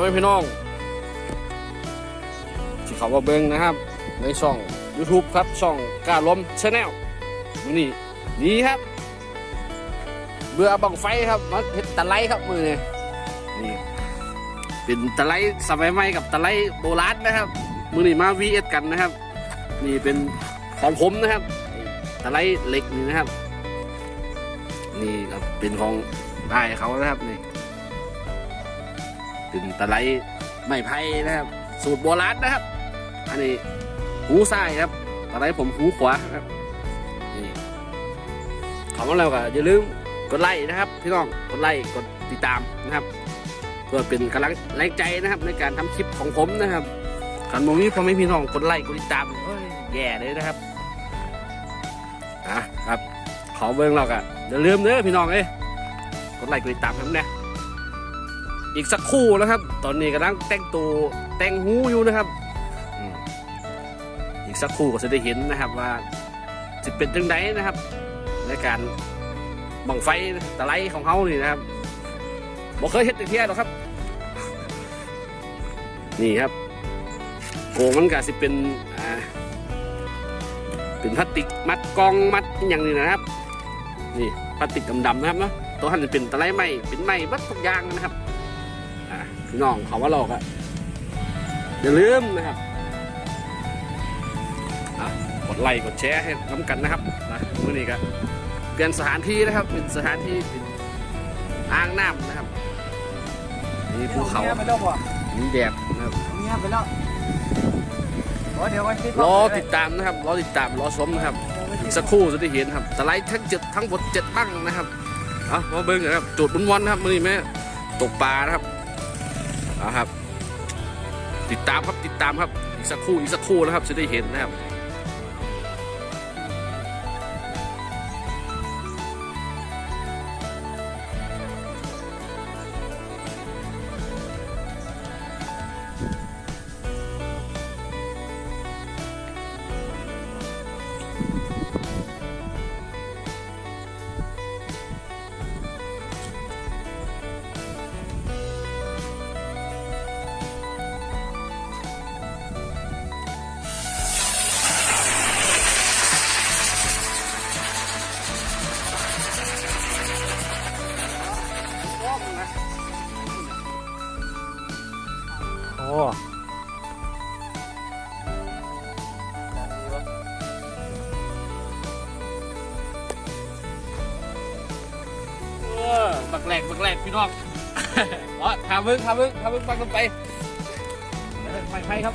พ่อแม่พี่น้องที่เขามาเบิ้งนะครับ ในช่อง YouTube ครับช่องกาล้มชาแนลนี่นี่ครับ เบื่อบังไฟครับมาเห็ดตะไลครับมือเนี่นี่เป็นตะไลสมัยใหม่กับตะไลโบราณนะครับ มือนี่มา VS กันนะครับ นี่เป็นของผมนะครับตะไลเหล็กนี่นะครับ นี่ครับเป็นของได้เขานะครับนี่ เป็นตะไลไม้ไผ่นะครับ สูตรโบราณนะครับ อันนี้หูซ้ายครับตะไลผมหูขวาครับนี่ขอมาแล้วก็อย่าลืมกดไลค์นะครับพี่น้องกดไลค์กดติดตามนะครับเพื่อเป็นกำลังแรงใจนะครับ ในการทำคลิปของผมนะครับขันโมนี้พอไม่พี่น้องกดไลค์กดติดตามเอ้ยแย่เลยนะครับอะครับขอเบิ้งเราก็อย่าลืมเด้อพี่น้องเอ้ยกดไลค์กดติดตามครับนะ อีกสักคู่นะครับ ตอนนี้กำลังแต่งตัวแต่งหูอยู่นะครับอีกสักคู่ก็จะได้เห็นนะครับว่าจะเป็นจังไดนะครับ ในการบังไฟตะไลของเขานี่นะครับบ่เคยเห็นแต่เที่ยหรอกครับ นี่ครับโกงมันก็สิเป็นอ่าเป็นพลาสติกมัดกองมัดอย่างนี้นะครับ นี่พลาสติกดำๆนะครับเนาะตัวหันจะเป็นตะไลไม้เป็นไม้วัดทุกอย่างนะครับ น้องเขาว่าหลอกอะอย่าลืมนะครับอะกดไลค์กดแชร์ให้น้ำกันนะครับนะเมื่อนี้ก็เปลี่ยนสถานที่นะครับ เป็นสถานที่เป็นอ่างน้ำนะครับนี่ภูเขาไปแล้วบ่มีแดดนะครับเงียบไปแล้วโอ้เดี๋ยววันที่รอติดตามนะครับรอติดตามรอชมนะครับอีกสักครู่จะได้เห็นครับสไลด์ทั้งเจ็ดทั้งหมดเจ็ดตั้งนะครับเอามาเบิ้งกันครับจุดบนวันนะครับมื่อนี้แม่ตกปลานะครับ นะครับ ติดตามครับติดตามครับอีกสักครู่อีกสักครู่นะครับจะได้เห็นนะครับ บักแหลกบักแหลกพี่น้องอ๋อทามึงทามึงทามึงฟังกันไปไปไปครับ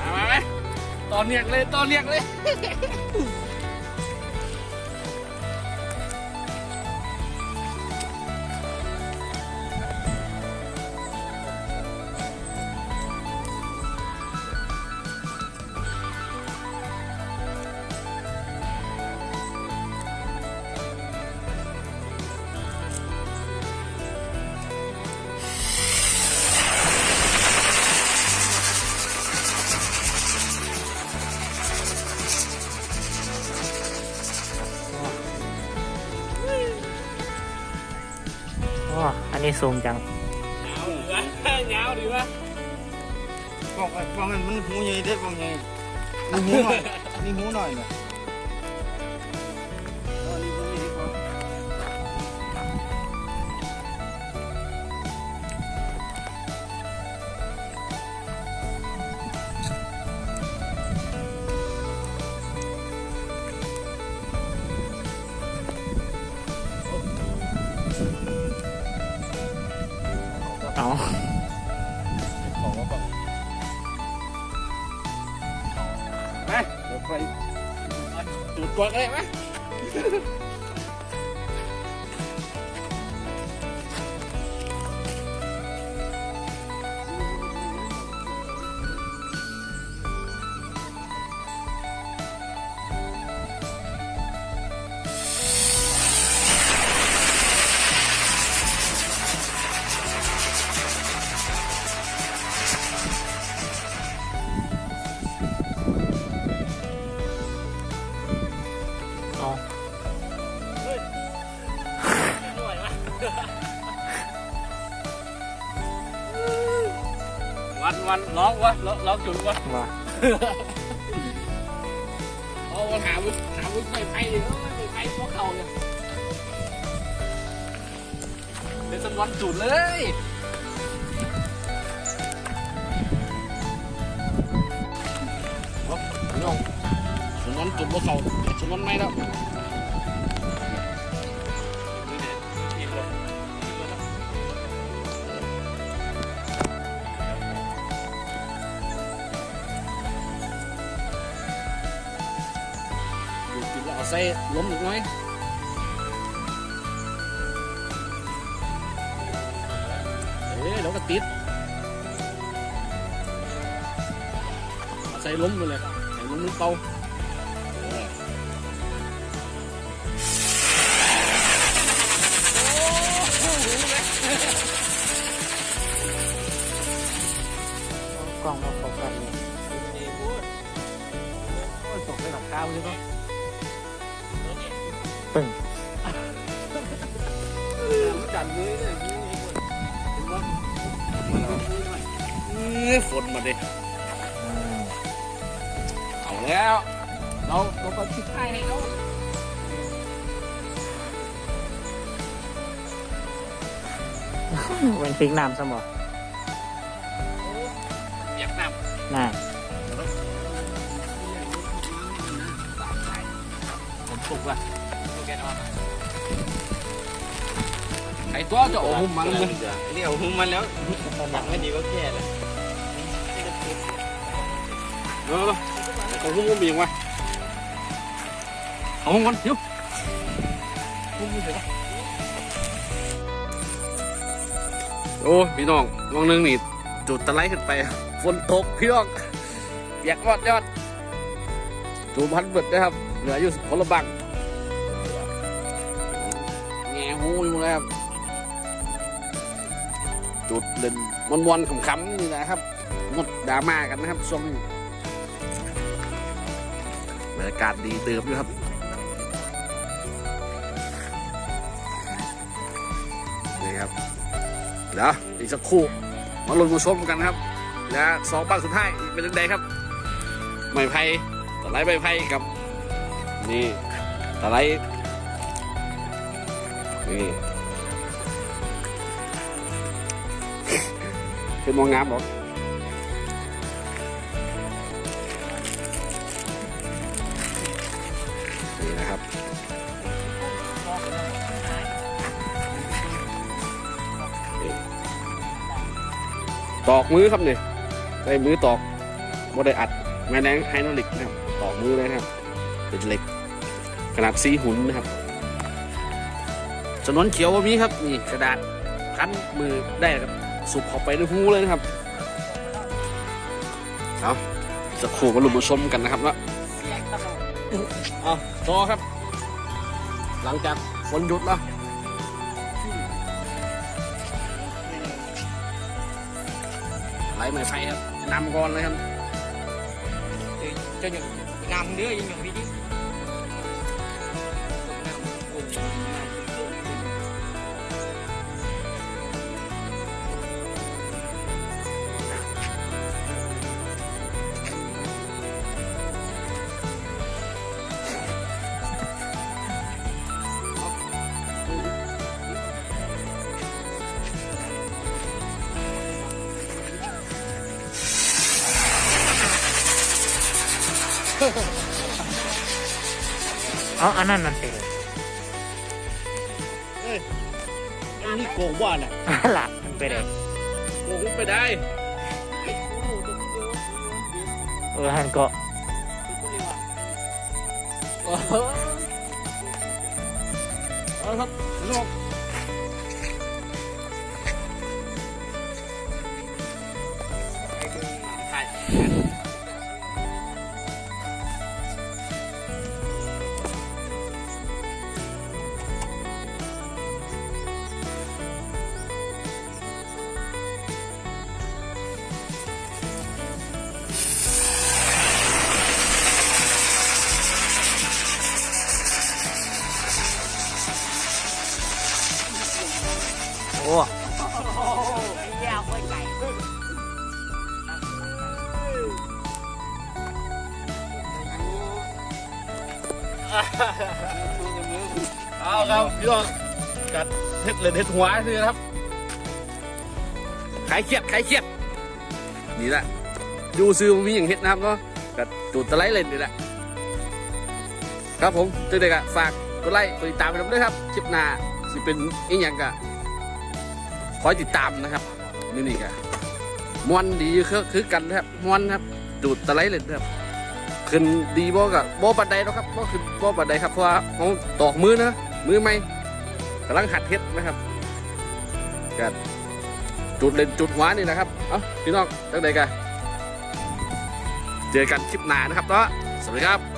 มาไหมตอนเรียกเลยตอนเรียกเลย สูงจังเหงาดีวะเหงาดีวะกล่องกล่องนั้นมันหูใหญ่เด็กกล่องใหญ่มีหูหน่อยมีหูหน่อยเนี่ย ขอกว่าแบบไปเดี๋ยวไปจุดก่อนก็ได้ไหม เอาวันวันร้องวะร้องร้องจุดวะว่าเอาวันหาวุ้หาวุ้ไม่ไปเลยไม่ไปเพราะเขาเนี่ยเป็นสมวันจุดเลย จุดพราะเขาสมวันไม่แล้วอยู่กินแล้วเอาใส่ล้มอีกหน่อยเอ้ยแล้วก็ติดเอาใส่ล้มไปเลยให้ล้มมันเป่า กล้องมาโฟกัสเลยโอ้ยตกไปหลับข้าวเลยเนาะปึ้งจัดเลยเนี่ยนี่นี่คนเห็นปะเอ้ยฝนมาดิอืมเอาแล้ว เราเราก็คิดให้ให้เขา เป็นพริกน้ำสมออยากนำน่าผมสุกละไอ้ตัวจะโอ้หุ่มมันเลยเดี๋ยวหุ้มมันแล้วหนักไม่ดีก็แค่เลยเออโอ้หุ่มมันมีอย่างวะเอาหุ่มก่อนเดี๋ยวหุ่มมีเดี๋ยว โอ้พี่น้องวงหนึงนี่จุดตะไลขึ้นไป ฝนตกพี่น้องอยากยอดยอดจูพันเบิดนะครับ เหลืออยู่คนละบังแง่หูอยู่แล้วครับจุดเล่นวันๆขำๆนี่นะครับงดดราม่ากันนะครับช่วงนี้บรรยากาศดีเติมด้วยครับนี่ครับ เดี๋ยวอีกสักครู่มาลุ้นมาชมกันครับ และสองบ้านสุดท้ายอีกเป็นยังไงครับไม้ไผ่ตะไลใบไผ่กับ นี่ตะไลนี่เป็นมองงามหรอนี่นะครับ ตอกมือครับเนี่ยได้มือตอกบ่ได้อัดแม่แรงไฮโดรลิกนะครับตอกมือเลยนะครับเป็นเหล็กขนาดซีหุ่นนะครับจำนวนเขียวว่ามีครับนี่กระดาษคั้นมือได้ครับสุกเข้าไปในหูเลยนะครับเอาสักครู่มาลุ้นมาชมกันนะครับว่าเอาต่อครับ หลังจากฝนหยุดแล้ว ไหลไม้ไฟครับนำก่อ เลยครับจะอย่างงามเนื้อยังอย่างนี้ดิเอาอันนั้นนั่นสิอันนี้โกงว่าน่ะหลักมันไปเลยโอ้โหไปได้เออหันเกาะโอ้โหเอาละครับพี่น้ เอาครับพี่น้องกัดเห็ดเลยเห็ดหัวนี่นะครับขายเครียดขายเครียดนี่แหละอยู่ซื้อมันมีอย่างเห็ดนะครับเนาะกัดจุดตะไลเลยนี่แหละครับผมตึงเด็กอะฝากกดไลค์กดติดตามไปด้วยครับคลิปหน้าสิเป็นอีกอย่างกะคอยติดตามนะครับนี่นี่กะมวนดีคือคือกันนะครับมวนครับจุดตะไลเลยนะครับ ขึ้นดีบ่กับบ่ปันไดแล้วครับบ่ขึ้นบ่ปันไดครับเพราะว่าเขาตอกมือนะมือไม่กำลังหัดเฮ็ดนะครับก็จุดเล่นจุดหวานนี่นะครับเอ้าพี่น้องตั้งใดกันเจอกันคลิปหน้านะครับเนาะสวัสดีครับ